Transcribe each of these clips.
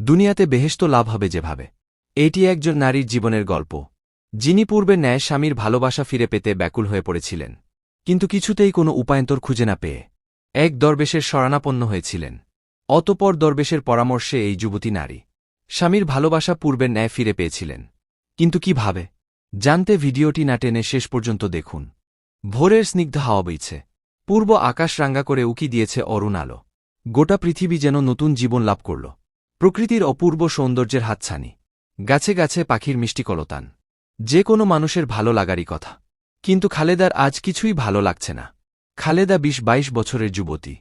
দুনিয়াতে বেহেস্ত লাভ হবে যেভাবে। এটি একজন নারীর জীবনের গল্প। যিনি পূর্বে ন্যায় স্বামীর ভালোবাসা ফিরে পেতে ব্যাকুল হয়ে পড়েছিলেন, কিন্তু কিছুতেই কোনো উপায়ন্তর খুঁজে না পেয়ে এক দরবেশের শরণাপন্ন হয়েছিলেন। অতপর দরবেশের পরামর্শে এই যুবতী নারী স্বামীর ভালোবাসা পূর্বের ন্যায় ফিরে পেয়েছিলেন। কিন্তু কীভাবে? জানতে ভিডিওটি না টেনে শেষ পর্যন্ত দেখুন। ভোরের স্নিগ্ধ হাওয়া বইছে। পূর্ব আকাশ রাঙ্গা করে উকি দিয়েছে অরুণ আলো। গোটা পৃথিবী যেন নতুন জীবন লাভ করল। প্রকৃতির অপূর্ব সৌন্দর্যের হাতছানি। গাছে গাছে পাখির মিষ্টি কলতান। যে কোনো মানুষের ভালো লাগারই কথা। কিন্তু খালেদার আজ কিছুই ভালো লাগছে না। খালেদা বিশ বাইশ বছরের যুবতী।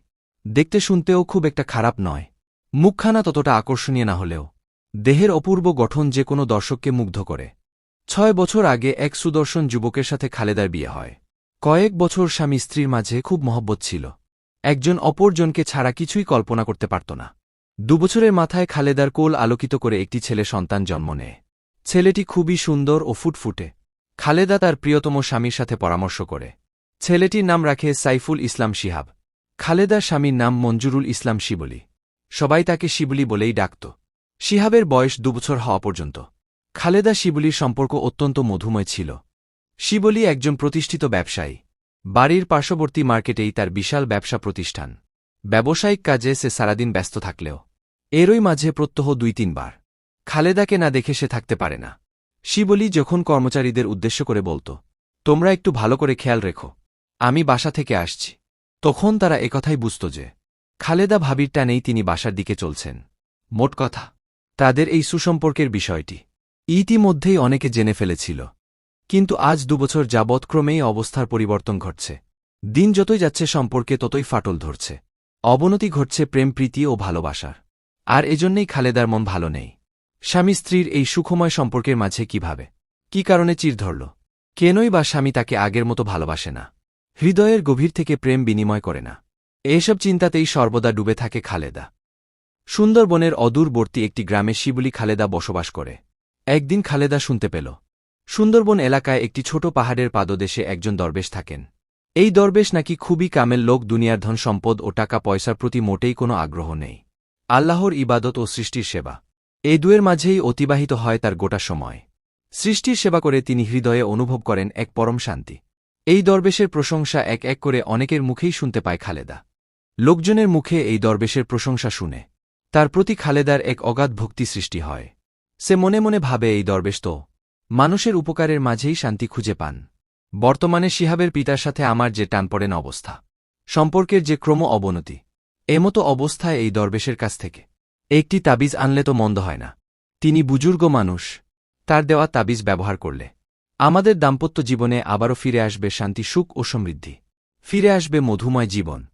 দেখতে শুনতেও খুব একটা খারাপ নয়। মুখখানা ততটা আকর্ষণীয় না হলেও। দেহের অপূর্ব গঠন যে কোনো দর্শককে মুগ্ধ করে। ছয় বছর আগে এক সুদর্শন যুবকের সাথে খালেদার বিয়ে হয়। কয়েক বছর স্বামী স্ত্রীর মাঝে খুব মহব্বত ছিল। একজন অপরজনকে ছাড়া কিছুই কল্পনা করতে পারত না। দুবছরের মাথায় খালেদার কোল আলোকিত করে একটি ছেলে সন্তান জন্ম নেয়। ছেলেটি খুবই সুন্দর ও ফুটফুটে। খালেদা তার প্রিয়তম স্বামীর সাথে পরামর্শ করে। ছেলেটির নাম রাখে সাইফুল ইসলাম শিহাব। খালেদা স্বামীর নাম মঞ্জুরুল ইসলাম শিবলি। সবাই তাকে শিবলি বলেই ডাকত। শিহাবের বয়স দুবছর হওয়া পর্যন্ত। খালেদা শিবলির সম্পর্ক অত্যন্ত মধুময় ছিল। শিবলি একজন প্রতিষ্ঠিত ব্যবসায়ী। বাড়ির পার্শ্ববর্তী মার্কেটেই তার বিশাল ব্যবসা প্রতিষ্ঠান। ব্যবসায়িক কাজে সে সারাদিন ব্যস্ত থাকলেও এরই মাঝে প্রত্যহ দুই তিনবার। খালেদাকে না দেখে সে থাকতে পারে না। শিবলি যখন কর্মচারীদের উদ্দেশ্য করে বলত, তোমরা একটু ভালো করে খেয়াল রেখো। আমি বাসা থেকে আসছি। তখন তারা একথাই বুঝত যে, খালেদা ভাবির টানেই তিনি বাসার দিকে চলছেন। মোট কথা, তাদের এই সুসম্পর্কের বিষয়টি ইতিমধ্যেই অনেকে জেনে ফেলেছিল। কিন্তু আজ দুবছর যাবৎ ক্রমেই অবস্থার পরিবর্তন ঘটছে। দিন যতই যাচ্ছে সম্পর্কে ততই ফাটল ধরছে। অবনতি ঘটছে প্রেম, প্রীতি ও ভালোবাসার। আর এজন্যই খালেদার মন ভালো নেই। স্বামী স্ত্রীর এই সুখময় সম্পর্কের মাঝে কীভাবে? কি কারণে চির ধরল? কেনই বা স্বামী তাকে আগের মতো ভালোবাসে না? হৃদয়ের গভীর থেকে প্রেম বিনিময় করে না। এসব চিন্তাতেই সর্বদা ডুবে থাকে খালেদা। সুন্দরবনের অদূরবর্তী একটি গ্রামে শিবলি খালেদা বসবাস করে। একদিন খালেদা শুনতে পেল। সুন্দরবন এলাকায় একটি ছোট পাহাড়ের পাদদেশে একজন দরবেশ থাকেন। এই দরবেশ নাকি খুবই কামেল লোক, দুনিয়ার ধন সম্পদ ও টাকা পয়সার প্রতি মোটেই কোনো আগ্রহ নেই। আল্লাহর ইবাদত ও সৃষ্টির সেবা। এই দুয়ের মাঝেই অতিবাহিত হয় তার গোটা সময়। সৃষ্টির সেবা করে তিনি হৃদয়ে অনুভব করেন এক পরম শান্তি। এই দরবেশের প্রশংসা এক এক করে অনেকের মুখেই শুনতে পায় খালেদা। লোকজনের মুখে এই দরবেশের প্রশংসা শুনে। তার প্রতি খালেদার এক অগাধ ভক্তি সৃষ্টি হয়। সে মনে মনে ভাবে এই দরবেশ তো মানুষের উপকারের মাঝেই শান্তি খুঁজে পান। বর্তমানে শিহাবের পিতার সাথে আমার যে টান পড়েন অবস্থা। সম্পর্কের যে ক্রম অবনতি। এমতো অবস্থায় এই দরবেশের কাছ থেকে। একটি তাবিজ আনলে তো মন্দ হয় না। তিনি বুজুর্গ মানুষ, তার দেওয়া তাবিজ ব্যবহার করলে। আমাদের দাম্পত্য জীবনে আবারও ফিরে আসবে শান্তি, সুখ ও সমৃদ্ধি। ফিরে আসবে মধুময় জীবন।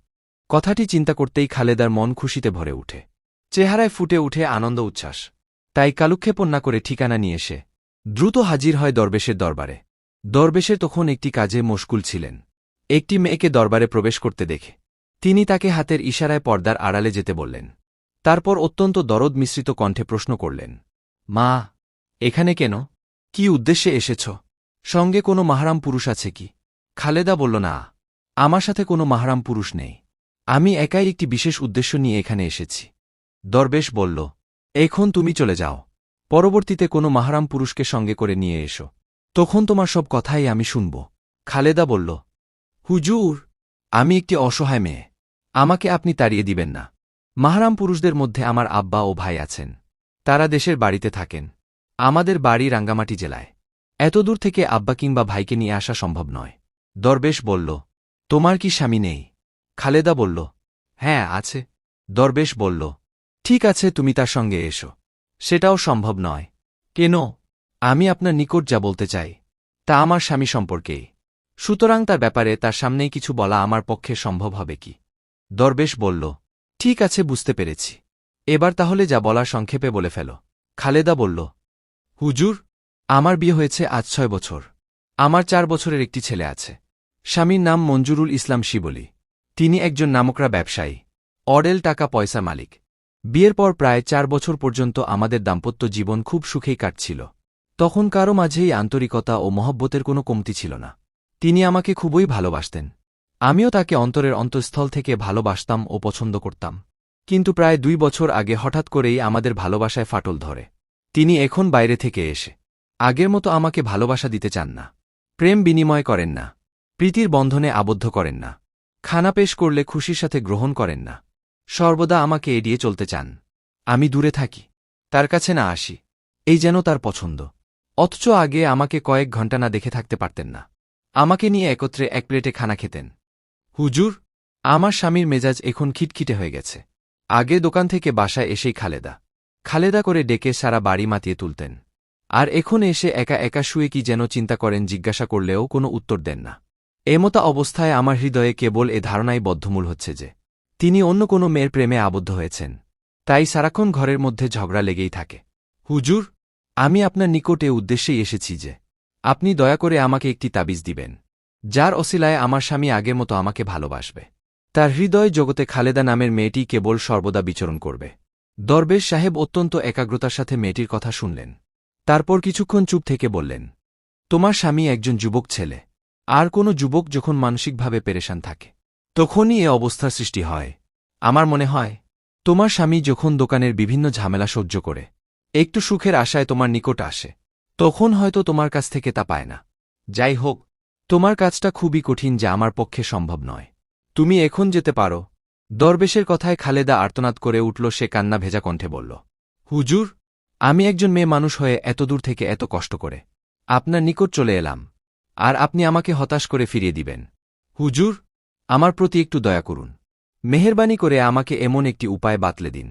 কথাটি চিন্তা করতেই খালেদার মন খুশিতে ভরে উঠে। চেহারায় ফুটে উঠে আনন্দ উচ্ছ্বাস। তাই কালুক্ষেপণ না করে ঠিকানা নিয়ে এসে দ্রুত হাজির হয় দরবেশের দরবারে। দরবেশের তখন একটি কাজে মশগুল ছিলেন। একটি মেয়েকে দরবারে প্রবেশ করতে দেখে। তিনি তাকে হাতের ইশারায় পর্দার আড়ালে যেতে বললেন। তারপর অত্যন্ত দরদ মিশ্রিত কণ্ঠে প্রশ্ন করলেন, মা, এখানে কেন? কি উদ্দেশ্যে এসেছ? সঙ্গে কোনো মাহারাম পুরুষ আছে কি? খালেদা বলল, না, আমার সাথে কোনো মাহারাম পুরুষ নেই। আমি একাই একটি বিশেষ উদ্দেশ্য নিয়ে এখানে এসেছি। দরবেশ বলল, এখন তুমি চলে যাও। পরবর্তীতে কোনো মাহারাম পুরুষকে সঙ্গে করে নিয়ে এসো। তখন তোমার সব কথাই আমি শুনব। খালেদা বলল, হুজুর আমি একটি অসহায় মেয়ে। আমাকে আপনি তাড়িয়ে দিবেন না। মাহারাম পুরুষদের মধ্যে আমার আব্বা ও ভাই আছেন। তারা দেশের বাড়িতে থাকেন। আমাদের বাড়ি রাঙ্গামাটি জেলায়। এতদূর থেকে আব্বা কিংবা ভাইকে নিয়ে আসা সম্ভব নয়। দরবেশ বলল, তোমার কি স্বামী নেই? খালেদা বলল হ্যাঁ আছে। দরবেশ বলল, ঠিক আছে, তুমি তার সঙ্গে এসো। সেটাও সম্ভব নয়। কেন? আমি আপনার নিকট যা বলতে চাই, তা আমার স্বামী সম্পর্কেই। সুতরাং তার ব্যাপারে তার সামনেই কিছু বলা আমার পক্ষে সম্ভব হবে কি? দরবেশ বলল, ঠিক আছে, বুঝতে পেরেছি। এবার তাহলে যা বলার সংক্ষেপে বলে ফেল। খালেদা বলল, হুজুর, আমার বিয়ে হয়েছে আজ ছয় বছর। আমার চার বছরের একটি ছেলে আছে। স্বামীর নাম মঞ্জুরুল ইসলাম শিবলি। তিনি একজন নামকরা ব্যবসায়ী। অডেল টাকা পয়সা মালিক। বিয়ের পর প্রায় চার বছর পর্যন্ত আমাদের দাম্পত্য জীবন খুব সুখেই কাটছিল। তখন কারও মাঝেই আন্তরিকতা ও মহব্বতের কোনো কমতি ছিল না। তিনি আমাকে খুবই ভালোবাসতেন। আমিও তাকে অন্তরের অন্তঃস্থল থেকে ভালোবাসতাম ও পছন্দ করতাম। কিন্তু প্রায় দুই বছর আগে হঠাৎ করেই আমাদের ভালোবাসায় ফাটল ধরে। তিনি এখন বাইরে থেকে এসে আগের মতো আমাকে ভালোবাসা দিতে চান না। প্রেম বিনিময় করেন না। প্রীতির বন্ধনে আবদ্ধ করেন না। খানা পেশ করলে খুশির সাথে গ্রহণ করেন না। সর্বদা আমাকে এড়িয়ে চলতে চান। আমি দূরে থাকি। তার কাছে না আসি। এই যেন তার পছন্দ। অথচ আগে আমাকে কয়েক ঘণ্টা না দেখে থাকতে পারতেন না। আমাকে নিয়ে একত্রে এক প্লেটে খানা খেতেন। হুজুর, আমার স্বামীর মেজাজ এখন খিটখিটে হয়ে গেছে। আগে দোকান থেকে বাসায় এসেই খালেদা। খালেদা করে ডেকে সারা বাড়ি মাতিয়ে তুলতেন। আর এখন এসে একা একা শুয়ে কি যেন চিন্তা করেন জিজ্ঞাসা করলেও কোনো উত্তর দেন না। এমতা অবস্থায় আমার হৃদয়ে কেবল এ ধারণাই বদ্ধমূল হচ্ছে যে, তিনি অন্য কোনো মেয়ের প্রেমে আবদ্ধ হয়েছেন। তাই সারাক্ষণ ঘরের মধ্যে ঝগড়া লেগেই থাকে। হুজুর, আমি আপনার নিকটে উদ্দেশ্যেই এসেছি যে আপনি দয়া করে আমাকে একটি তাবিজ দিবেন, যার অসিলায় আমার স্বামী আগের মতো আমাকে ভালোবাসবে। তার হৃদয় জগতে খালেদা নামের মেয়েটি কেবল সর্বদা বিচরণ করবে। দরবেশ সাহেব অত্যন্ত একাগ্রতার সাথে মেয়েটির কথা শুনলেন। তারপর কিছুক্ষণ চুপ থেকে বললেন, তোমার স্বামী একজন যুবক ছেলে। আর কোনো যুবক যখন মানসিকভাবে পেরেশান থাকে, তখনই এ অবস্থার সৃষ্টি হয়। আমার মনে হয়, তোমার স্বামী যখন দোকানের বিভিন্ন ঝামেলা সহ্য করে, একটু সুখের আশায় তোমার নিকট আসে। তখন হয়তো তোমার কাছ থেকে তা পায় না। যাই হোক, তোমার কাজটা খুবই কঠিন যা আমার পক্ষে সম্ভব নয়। তুমি এখন যেতে পারো। দরবেশের কথায় খালেদা আর্তনাদ করে উঠল সে কান্না ভেজা কণ্ঠে বলল, হুজুর, আমি একজন মেয়ে মানুষ হয়ে এত দূর থেকে এত কষ্ট করে। আপনার নিকট চলে এলাম, আর আপনি আমাকে হতাশ করে ফিরিয়ে দিবেন। হুজুর, আমার প্রতি একটু দয়া করুন। মেহেরবানি করে আমাকে এমন একটি উপায় বাতলে দিন,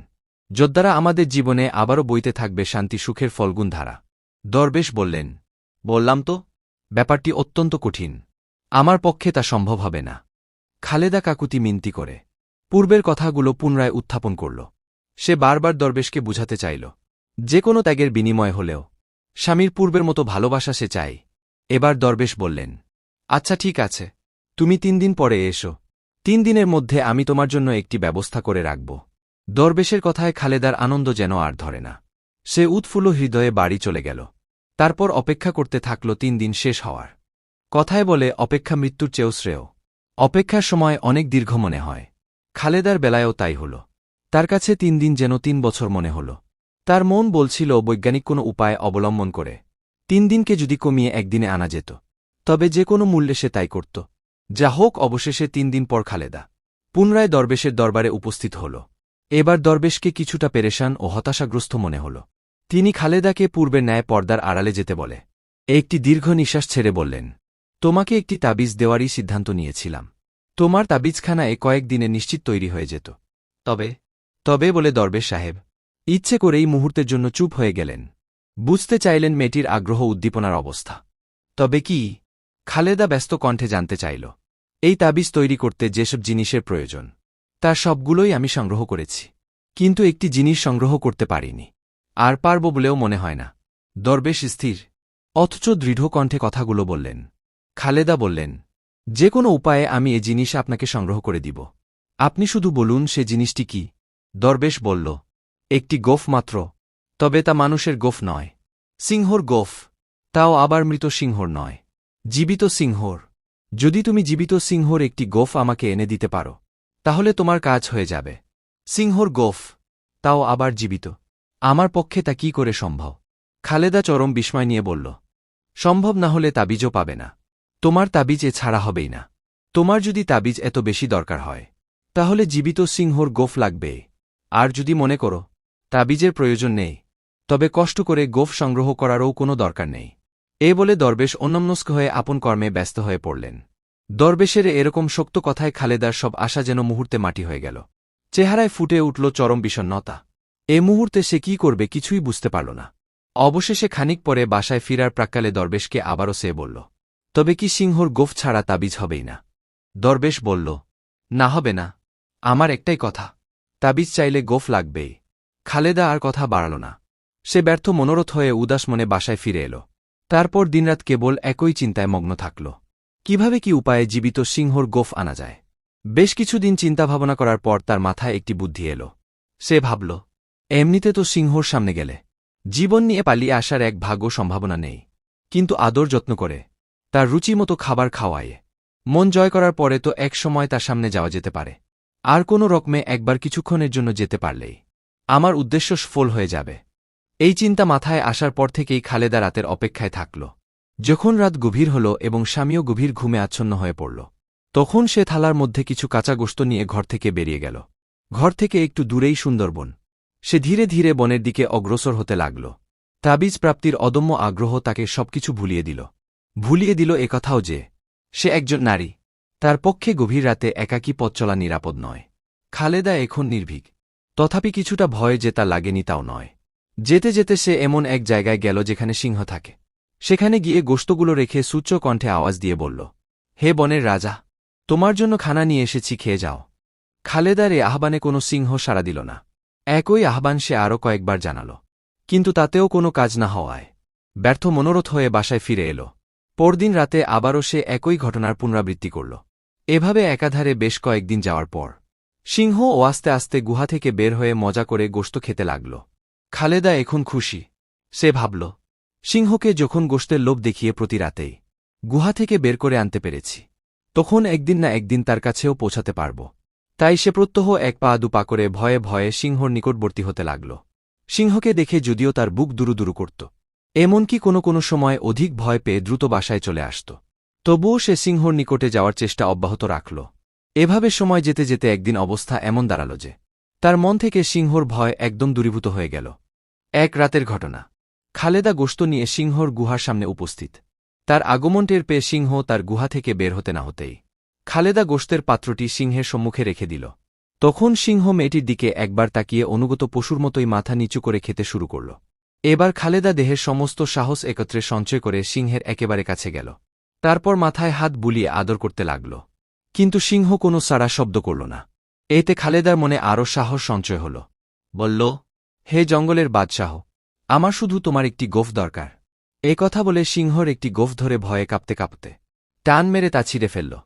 যদ্বারা আমাদের জীবনে আবারও বইতে থাকবে শান্তি সুখের ফলগুন ধারা। দরবেশ বললেন, বললাম তো, ব্যাপারটি অত্যন্ত কঠিন। আমার পক্ষে তা সম্ভব হবে না। খালেদা কাকুতি মিনতি করে। পূর্বের কথাগুলো পুনরায় উত্থাপন করল। সে বারবার দরবেশকে বুঝাতে চাইল, যে কোনো ত্যাগের বিনিময় হলেও, স্বামীর পূর্বের মতো ভালোবাসা সে চাই। এবার দরবেশ বললেন আচ্ছা ঠিক আছে। তুমি তিন দিন পরে এসো। তিন দিনের মধ্যে আমি তোমার জন্য একটি ব্যবস্থা করে রাখব। দরবেশের কথায় খালেদার আনন্দ যেন আর ধরে না। সে উৎফুল্ল হৃদয়ে বাড়ি চলে গেল। তারপর অপেক্ষা করতে থাকল তিন দিন শেষ হওয়ার। কথায় বলে, অপেক্ষা মৃত্যুর চেয়েও শ্রেয়। অপেক্ষার সময় অনেক দীর্ঘ মনে হয়। খালেদার বেলায়ও তাই হল। তার কাছে তিন দিন যেন তিন বছর মনে হল। তার মন বলছিল, বৈজ্ঞানিক কোনো উপায় অবলম্বন করে তিন দিনকে যদি কমিয়ে একদিনে আনা যেত। তবে যে কোনো মূল্যে সে তাই করত। যা হোক, অবশেষে তিন দিন পর খালেদা পুনরায় দরবেশের দরবারে উপস্থিত হল। এবার দরবেশকে কিছুটা পেরেশান ও হতাশাগ্রস্ত মনে হল। তিনি খালেদাকে পূর্বের ন্যায় পর্দার আড়ালে যেতে বলে। একটি দীর্ঘ নিঃশ্বাস ছেড়ে বললেন, তোমাকে একটি তাবিজ দেওয়ারই সিদ্ধান্ত নিয়েছিলাম। তোমার তাবিজখানায় কয়েক দিনে নিশ্চিত তৈরি হয়ে যেত। তবে তবে বলে দরবেশ সাহেব, ইচ্ছে করেই মুহূর্তের জন্য চুপ হয়ে গেলেন। বুঝতে চাইলেন মেয়েটির আগ্রহ উদ্দীপনার অবস্থা। তবে কি, খালেদা ব্যস্ত কণ্ঠে জানতে চাইল, এই তাবিজ তৈরি করতে যেসব জিনিসের প্রয়োজন, তার সবগুলোই আমি সংগ্রহ করেছি, কিন্তু একটি জিনিস সংগ্রহ করতে পারিনি। আর পারব বলেও মনে হয় না। দরবেশ স্থির। অথচ দৃঢ় কণ্ঠে কথাগুলো বললেন। খালেদা বললেন, যে কোনো উপায়ে আমি এ জিনিস আপনাকে সংগ্রহ করে দিব। আপনি শুধু বলুন সে জিনিসটি কি? দরবেশ বলল, একটি গোফ মাত্র, তবে তা মানুষের গোফ নয়। সিংহর গোফ, তাও আবার মৃত সিংহর নয়। জীবিত সিংহর, যদি তুমি জীবিত সিংহর একটি গোফ আমাকে এনে দিতে পারো, তাহলে তোমার কাজ হয়ে যাবে। সিংহর গোফ, তাও আবার জীবিত। আমার পক্ষে তা কি করে সম্ভব? খালেদা চরম বিস্ময় নিয়ে বলল, সম্ভব না হলে তাবিজও পাবে না। তোমার তাবিজ এ ছাড়া হবেই না। তোমার যদি তাবিজ এত বেশি দরকার হয়, তাহলে জীবিত সিংহর গোফ লাগবে। আর যদি মনে করো, তাবিজের প্রয়োজন নেই, তবে কষ্ট করে গোফ সংগ্রহ করারও কোনো দরকার নেই। এ বলে দরবেশ অন্যমনস্ক হয়ে আপন কর্মে ব্যস্ত হয়ে পড়লেন। দরবেশের এরকম শক্ত কথায় খালেদার সব আশা যেন মুহূর্তে মাটি হয়ে গেল। চেহারায় ফুটে উঠল চরম বিষণ্নতা। এ মুহূর্তে সে কি করবে কিছুই বুঝতে পারল না। অবশেষে খানিক পরে বাসায় ফিরার প্রাক্কালে দরবেশকে আবারও সে বলল, তবে কি সিংহর গোফ ছাড়া তাবিজ হবেই না? দরবেশ বলল, না হবে না। আমার একটাই কথা, তাবিজ চাইলে গোফ লাগবেই। খালেদা আর কথা বাড়াল না। সে ব্যর্থ মনোরথ হয়ে উদাস মনে বাসায় ফিরে এল। তারপর দিনরাত কেবল একই চিন্তায় মগ্ন থাকল। কীভাবে কি উপায়ে জীবিত সিংহর গোফ আনা যায়? বেশ কিছুদিন চিন্তাভাবনা করার পর তার মাথায় একটি বুদ্ধি এল। সে ভাবল এমনিতে তো সিংহর সামনে গেলে। জীবন নিয়ে পালিয়ে আসার এক ভাগ্য সম্ভাবনা নেই। কিন্তু আদর যত্ন করে, তার রুচিমতো খাবার খাওয়ায়ে। মন জয় করার পরে তো এক সময় তার সামনে যাওয়া যেতে পারে। আর কোনো রকমে একবার কিছুক্ষণের জন্য যেতে পারলেই। আমার উদ্দেশ্য সফল হয়ে যাবে। এই চিন্তা মাথায় আসার পর থেকেই খালেদা রাতের অপেক্ষায় থাকল। যখন রাত গভীর হল এবং স্বামীও গভীর ঘুমে আচ্ছন্ন হয়ে পড়ল, তখন সে থালার মধ্যে কিছু কাঁচা গোস্ত নিয়ে ঘর থেকে বেরিয়ে গেল। ঘর থেকে একটু দূরেই সুন্দরবন। সে ধীরে ধীরে বনের দিকে অগ্রসর হতে লাগল। তাবিজ প্রাপ্তির অদম্য আগ্রহ তাকে সবকিছু ভুলিয়ে দিল। ভুলিয়ে দিল একথাও যে, সে একজন নারী। তার পক্ষে গভীর রাতে একাকী পথ চলা নিরাপদ নয়। খালেদা এখন নির্ভীক। তথাপি কিছুটা ভয় যে তা লাগেনি তাও নয়। যেতে যেতে সে এমন এক জায়গায় গেল যেখানে সিংহ থাকে। সেখানে গিয়ে গোস্তগুলো রেখে সূচ্চ কণ্ঠে আওয়াজ দিয়ে বলল, হে বনের রাজা, তোমার জন্য খানা নিয়ে এসেছি, খেয়ে যাও। খালেদার এ আহ্বানে কোনো সিংহ সাড়া দিল না। একই আহ্বান সে আরও কয়েকবার জানাল। কিন্তু তাতেও কোনো কাজ না হওয়ায়। ব্যর্থ মনোরথ হয়ে বাসায় ফিরে এল। পরদিন রাতে আবারও সে একই ঘটনার পুনরাবৃত্তি করল। এভাবে একাধারে বেশ কয়েকদিন যাওয়ার পর, সিংহ ও আস্তে আস্তে গুহা থেকে বের হয়ে মজা করে গোস্ত খেতে লাগল। খালেদা এখন খুশি। সে ভাবল, সিংহকে যখন গোস্তের লোভ দেখিয়ে প্রতি রাতেই গুহা থেকে বের করে আনতে পেরেছি, তখন একদিন না একদিন তার কাছেও পৌঁছাতে পারব। তাই সে প্রত্যহ এক পা দুপা করে ভয়ে ভয়ে সিংহর নিকটবর্তী হতে লাগল। সিংহকে দেখে যদিও তার বুক দুরুদুরু করত। এমনকি কোনো কোনো সময় অধিক ভয় পেয়ে দ্রুত বাসায় চলে আসত। তবুও সে সিংহর নিকটে যাওয়ার চেষ্টা অব্যাহত রাখল। এভাবে সময় যেতে যেতে একদিন অবস্থা এমন দাঁড়াল যে, তার মন থেকে সিংহর ভয় একদম দূরীভূত হয়ে গেল। এক রাতের ঘটনা। খালেদা গোস্ত নিয়ে সিংহর গুহার সামনে উপস্থিত। তার আগমন টের পেয়ে সিংহ তার গুহা থেকে বের হতে না হতেই খালেদা গোস্তের পাত্রটি সিংহের সম্মুখে রেখে দিল। তখন সিংহ মেয়েটির দিকে একবার তাকিয়ে অনুগত পশুর মতোই মাথা নিচু করে খেতে শুরু করল। এবার খালেদা দেহের সমস্ত সাহস একত্রে সঞ্চয় করে সিংহের একেবারে কাছে গেল। তারপর মাথায় হাত বুলিয়ে আদর করতে লাগল। কিন্তু সিংহ কোনো সাড়া শব্দ করল না। এতে খালেদার মনে আরও সাহস সঞ্চয় হল। বলল, হে জঙ্গলের বাদশাহ, আমার শুধু তোমার একটি গোফ দরকার। এ কথা বলে সিংহর একটি গোফ ধরে ভয়ে কাঁপতে কাঁপতে টান মেরে তা ছিঁড়ে ফেলল।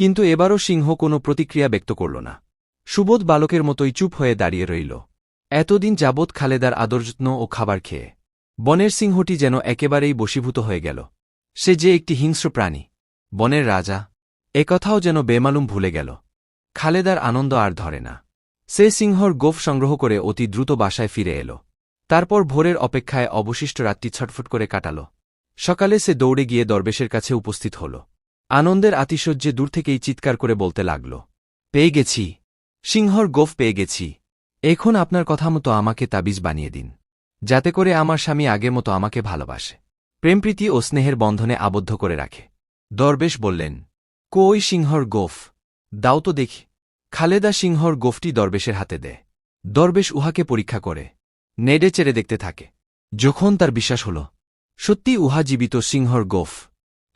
কিন্তু এবারও সিংহ কোনো প্রতিক্রিয়া ব্যক্ত করল না। সুবোধ বালকের মতোই চুপ হয়ে দাঁড়িয়ে রইল। এতদিন যাবৎ খালেদার আদরযত্ন ও খাবার খেয়ে। বনের সিংহটি যেন একেবারেই বশীভূত হয়ে গেল। সে যে একটি হিংস্র প্রাণী। বনের রাজা। একথাও যেন বেমালুম ভুলে গেল। খালেদার আনন্দ আর ধরে না। সে সিংহর গোফ সংগ্রহ করে অতি দ্রুত বাসায় ফিরে এল। তারপর ভোরের অপেক্ষায় অবশিষ্ট রাতটি ছটফট করে কাটাল। সকালে সে দৌড়ে গিয়ে দরবেশের কাছে উপস্থিত হল। আনন্দের আতিশয্যে দূর থেকেই চিৎকার করে বলতে লাগল, পেয়ে গেছি। সিংহর গোফ পেয়ে গেছি। এখন আপনার কথা মতো আমাকে তাবিজ বানিয়ে দিন, যাতে করে আমার স্বামী আগের মতো আমাকে ভালোবাসে। প্রেমপ্রীতি ও স্নেহের বন্ধনে আবদ্ধ করে রাখে। দরবেশ বললেন, কই সিংহর গোফ? দাও তো দেখি। খালেদা সিংহর গোফটি দরবেশের হাতে দেয়। দরবেশ উহাকে পরীক্ষা করে, নেডে চেড়ে দেখতে থাকে। যখন তার বিশ্বাস হল, সত্যি উহা জীবিত সিংহর গোফ।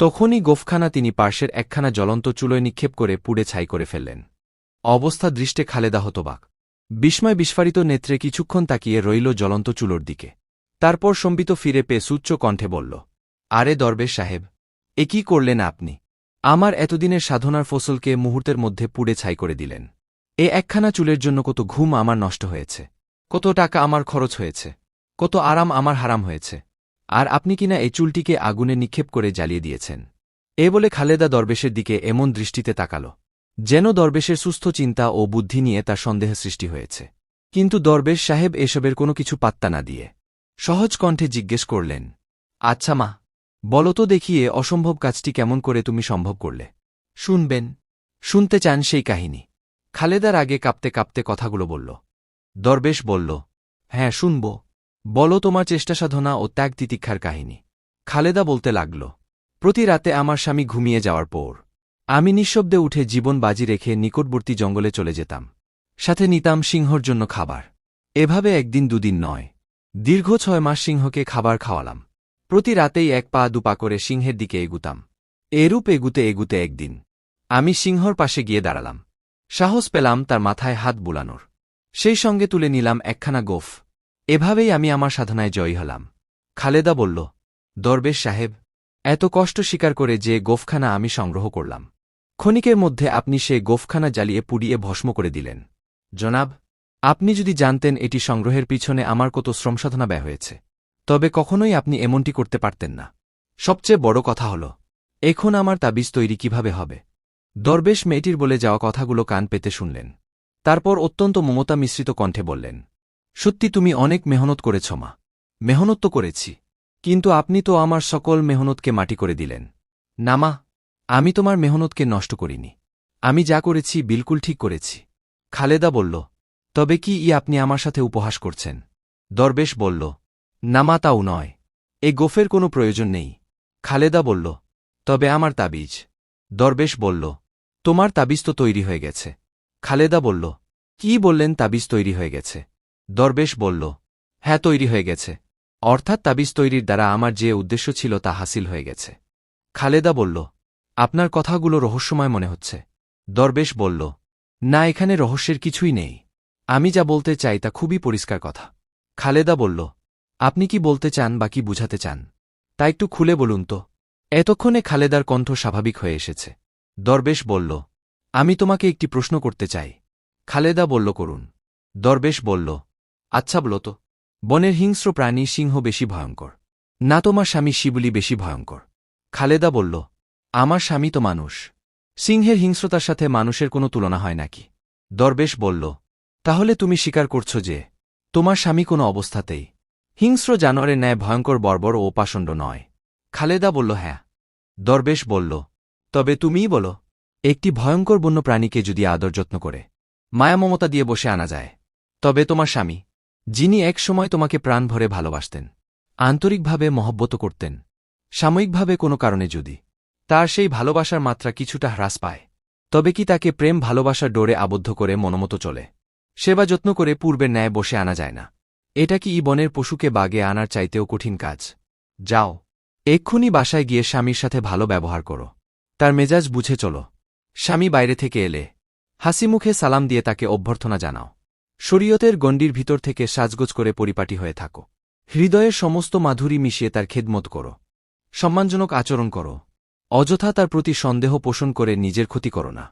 তখনই গোফখানা তিনি পার্শ্বের একখানা জ্বলন্ত চুলোয় নিক্ষেপ করে পুড়ে ছাই করে ফেললেন। অবস্থা দৃষ্টে খালেদা হতবাক। বিস্ময় বিস্ফারিত নেত্রে কিছুক্ষণ তাকিয়ে রইল জ্বলন্ত চুলোর দিকে। তারপর সম্বিত ফিরে পেয়ে সুচ্চ কণ্ঠে বলল, আরে দরবেশ সাহেব, এ কি করলেন আপনি? আমার এতদিনের সাধনার ফসলকে মুহূর্তের মধ্যে পুড়ে ছাই করে দিলেন। এ একখানা চুলের জন্য কত ঘুম আমার নষ্ট হয়েছে, কত টাকা আমার খরচ হয়েছে, কত আরাম আমার হারাম হয়েছে। আর আপনি কিনা এই চুলটিকে আগুনে নিক্ষেপ করে জ্বালিয়ে দিয়েছেন। এ বলে খালেদা দরবেশের দিকে এমন দৃষ্টিতে তাকাল, যেন দরবেশের সুস্থ চিন্তা ও বুদ্ধি নিয়ে তার সন্দেহ সৃষ্টি হয়েছে। কিন্তু দরবেশ সাহেব এসবের কোনো কিছু পাত্তা না দিয়ে সহজ কণ্ঠে জিজ্ঞেস করলেন আচ্ছা মা, বলো তো দেখিয়ে অসম্ভব কাজটি কেমন করে তুমি সম্ভব করলে। শুনবেন, শুনতে চান সেই কাহিনী। খালেদার আগে কাঁপতে কাঁপতে কথাগুলো বলল। দরবেশ বলল হ্যাঁ শুনব। বলো তোমার চেষ্টা সাধনা ও ত্যাগ তিতিক্ষার কাহিনী। খালেদা বলতে লাগল, প্রতি রাতে আমার স্বামী ঘুমিয়ে যাওয়ার পর, আমি নিঃশব্দে উঠে জীবন বাজি রেখে নিকটবর্তী জঙ্গলে চলে যেতাম। সাথে নিতাম সিংহর জন্য খাবার। এভাবে একদিন দুদিন নয়, দীর্ঘ ছয় মাস সিংহকে খাবার খাওয়ালাম। প্রতি রাতেই এক পা দুপা করে সিংহের দিকে এগুতাম। এরূপ এগুতে এগুতে একদিন, আমি সিংহর পাশে গিয়ে দাঁড়ালাম। সাহস পেলাম তার মাথায় হাত বুলানোর। সেই সঙ্গে তুলে নিলাম একখানা গোফ। এভাবেই আমি আমার সাধনায় জয়ী হলাম। খালেদা বলল, দরবেশ সাহেব, এত কষ্ট স্বীকার করে যে গোফখানা আমি সংগ্রহ করলাম। ক্ষণিকের মধ্যে আপনি সে গোফখানা জ্বালিয়ে পুড়িয়ে ভস্ম করে দিলেন। জনাব, আপনি যদি জানতেন এটি সংগ্রহের পিছনে আমার কত শ্রমসাধনা ব্যয় হয়েছে, তবে কখনোই আপনি এমনটি করতে পারতেন না। সবচেয়ে বড় কথা হল, এখন আমার তাবিজ তৈরি কীভাবে হবে? দরবেশ মেয়েটির বলে যাওয়া কথাগুলো কান পেতে শুনলেন। তারপর অত্যন্ত মমতা মিশ্রিত কণ্ঠে বললেন সত্যি তুমি অনেক মেহনত করেছ, মা। মেহনত তো করেছি। কিন্তু আপনি তো আমার সকল মেহনতকে মাটি করে দিলেন। না, মা, আমি তোমার মেহনতকে নষ্ট করিনি। আমি যা করেছি বিলকুল ঠিক করেছি। খালেদা বলল, তবে কি ই আপনি আমার সাথে উপহাস করছেন? দরবেশ বলল, না, মা, তাও নয়। এ গোফের কোনো প্রয়োজন নেই। খালেদা বলল, তবে আমার তাবিজ। দরবেশ বলল, তোমার তাবিজ তো তৈরি হয়ে গেছে। খালেদা বলল, কি বললেন তাবিজ তৈরি হয়ে গেছে? দরবেশ বলল হ্যাঁ তৈরি হয়ে গেছে। অর্থাৎ তাবিজ তৈরির দ্বারা আমার যে উদ্দেশ্য ছিল তা হাসিল হয়ে গেছে। খালেদা বলল, আপনার কথাগুলো রহস্যময় মনে হচ্ছে। দরবেশ বলল, না, এখানে রহস্যের কিছুই নেই। আমি যা বলতে চাই তা খুবই পরিষ্কার কথা। খালেদা বলল, আপনি কি বলতে চান বা কি বুঝাতে চান? তা একটু খুলে বলুন তো। এতক্ষণে খালেদার কণ্ঠ স্বাভাবিক হয়ে এসেছে। দরবেশ বলল, আমি তোমাকে একটি প্রশ্ন করতে চাই। খালেদা বলল, করুন। দরবেশ বলল আচ্ছা বলো তো, বনের হিংস্র প্রাণী সিংহ বেশি ভয়ঙ্কর। না তোমার স্বামী শিবলি বেশি ভয়ঙ্কর। খালেদা বলল, আমার স্বামী তো মানুষ। সিংহের হিংস্রতার সাথে মানুষের কোনো তুলনা হয় নাকি? দরবেশ বলল, তাহলে তুমি স্বীকার করছ যে, তোমার স্বামী কোনো অবস্থাতেই হিংস্র জানোয়ারের ন্যায় ভয়ঙ্কর বর্বর ও পাষণ্ড নয়। খালেদা বলল হ্যাঁ। দরবেশ বলল, তবে তুমিই বলো, একটি ভয়ঙ্কর বন্য প্রাণীকে যদি আদর যত্ন করে মায়া মমতা দিয়ে বসে আনা যায়, তবে তোমার স্বামী যিনি এক সময় তোমাকে প্রাণ ভরে ভালোবাসতেন, আন্তরিকভাবে মহব্বত করতেন, সাময়িকভাবে কোনো কারণে যদি তার সেই ভালোবাসার মাত্রা কিছুটা হ্রাস পায়, তবে কি তাকে প্রেম ভালোবাসার ডোরে আবদ্ধ করে মনোমতো চলে? সেবা যত্ন করে পূর্বের ন্যায় বসে আনা যায় না। এটা কি ই বনের পশুকে বাগে আনার চাইতেও কঠিন কাজ? যাও, এক্ষুনি বাসায় গিয়ে স্বামীর সাথে ভালো ব্যবহার করো। তার মেজাজ বুঝে চলো। স্বামী বাইরে থেকে এলে হাসি মুখে সালাম দিয়ে তাকে অভ্যর্থনা জানাও। শরীয়তের গণ্ডির ভিতর থেকে সাজগোজ করে পরিপাটি হয়ে থাকো। হৃদয়ের সমস্ত মাধুরী মিশিয়ে তার খেদমত করো। সম্মানজনক আচরণ করো। অযথা তার প্রতি সন্দেহ পোষণ করে নিজের ক্ষতি করো না।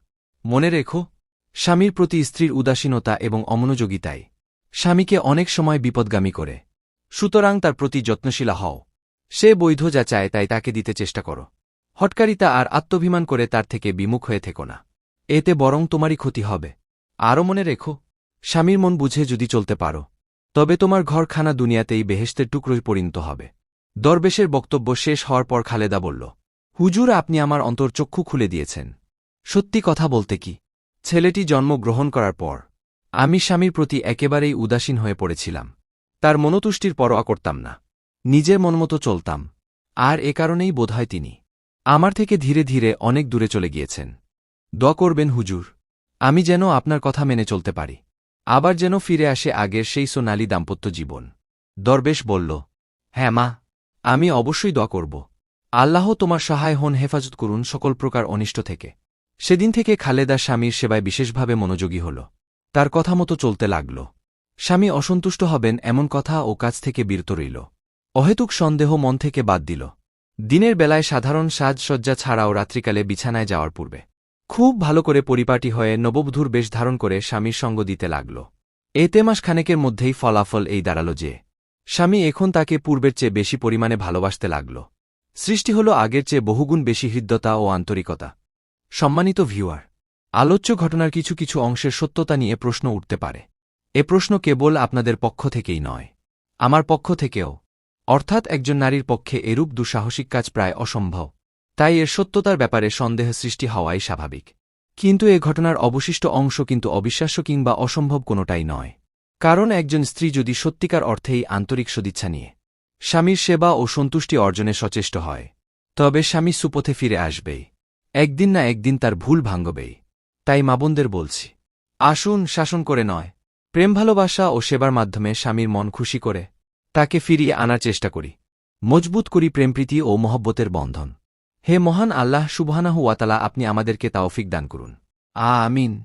মনে রেখো, স্বামীর প্রতি স্ত্রীর উদাসীনতা এবং অমনোযোগিতায় স্বামীকে অনেক সময় বিপদগামী করে। সুতরাং তার প্রতি যত্নশীলা হও। সে বৈধ যা চায় তাই তাকে দিতে চেষ্টা করো। হটকারিতা আর আত্মভিমান করে তার থেকে বিমুখ হয়ে থেকো না। এতে বরং তোমারই ক্ষতি হবে। আরও মনে রেখো স্বামীর মন বুঝে যদি চলতে পারো, তবে তোমার ঘরখানা দুনিয়াতেই বেহেস্তের টুকরোয় পরিণত হবে। দরবেশের বক্তব্য শেষ হওয়ার পর খালেদা বলল, হুজুর, আপনি আমার অন্তর্চক্ষু খুলে দিয়েছেন। সত্যি কথা বলতে কি? ছেলেটি জন্মগ্রহণ করার পর আমি স্বামীর প্রতি একেবারেই উদাসীন হয়ে পড়েছিলাম। তার মনতুষ্টির পরোয়া করতাম না। নিজের মনমতো চলতাম। আর এ কারণেই বোধহয় তিনি আমার থেকে ধীরে ধীরে অনেক দূরে চলে গিয়েছেন। দ করবেন, হুজুর। আমি যেন আপনার কথা মেনে চলতে পারি। আবার যেন ফিরে আসে আগের সেই সোনালি দাম্পত্য জীবন। দরবেশ বলল হ্যাঁ মা, আমি অবশ্যই দ করব। আল্লাহ তোমার সহায় হন, হেফাজত করুন সকল প্রকার অনিষ্ট থেকে। সেদিন থেকে খালেদা স্বামীর সেবায় বিশেষভাবে মনোযোগী হল। তার কথা মতো চলতে লাগল। স্বামী অসন্তুষ্ট হবেন এমন কথা ও কাজ থেকে বিরত রইল। অহেতুক সন্দেহ মন থেকে বাদ দিল। দিনের বেলায় সাধারণ সাজসজ্জা ছাড়াও রাত্রিকালে বিছানায় যাওয়ার পূর্বে খুব ভালো করে পরিপাটি হয়ে নববধূর বেশ ধারণ করে স্বামীর সঙ্গ দিতে লাগল। এতে মাস খানেকের মধ্যেই ফলাফল এই দাঁড়াল যে, স্বামী এখন তাকে পূর্বের চেয়ে বেশি পরিমাণে ভালোবাসতে লাগল। সৃষ্টি হল আগের চেয়ে বহুগুণ বেশি হৃদ্যতা ও আন্তরিকতা। সম্মানিত ভিউয়ার, আলোচ্য ঘটনার কিছু কিছু অংশের সত্যতা নিয়ে প্রশ্ন উঠতে পারে। এ প্রশ্ন কেবল আপনাদের পক্ষ থেকেই নয়, আমার পক্ষ থেকেও। অর্থাৎ একজন নারীর পক্ষে এরূপ দুঃসাহসিক কাজ প্রায় অসম্ভব। তাই এর সত্যতার ব্যাপারে সন্দেহ সৃষ্টি হওয়াই স্বাভাবিক। কিন্তু এ ঘটনার অবশিষ্ট অংশ কিন্তু অবিশ্বাস্য কিংবা অসম্ভব কোনোটাই নয়। কারণ একজন স্ত্রী যদি সত্যিকার অর্থেই আন্তরিক সদিচ্ছা নিয়ে স্বামীর সেবা ও সন্তুষ্টি অর্জনে সচেষ্ট হয়, তবে স্বামী সুপথে ফিরে আসবেই। একদিন না একদিন তার ভুল ভাঙ্গবেই। তাই মাবনদের বলছি, আসুন, শাসন করে নয়। প্রেম ভালোবাসা ও সেবার মাধ্যমে স্বামীর মন খুশি করে তাকে ফিরিয়ে আনার চেষ্টা করি। মজবুত করি প্রেমপ্রীতি ও মহব্বতের বন্ধন। হে মহান আল্লাহ সুবহানাহু ওয়াতালা আপনি আমাদেরকে তাওফিক দান করুন। আ আমিন।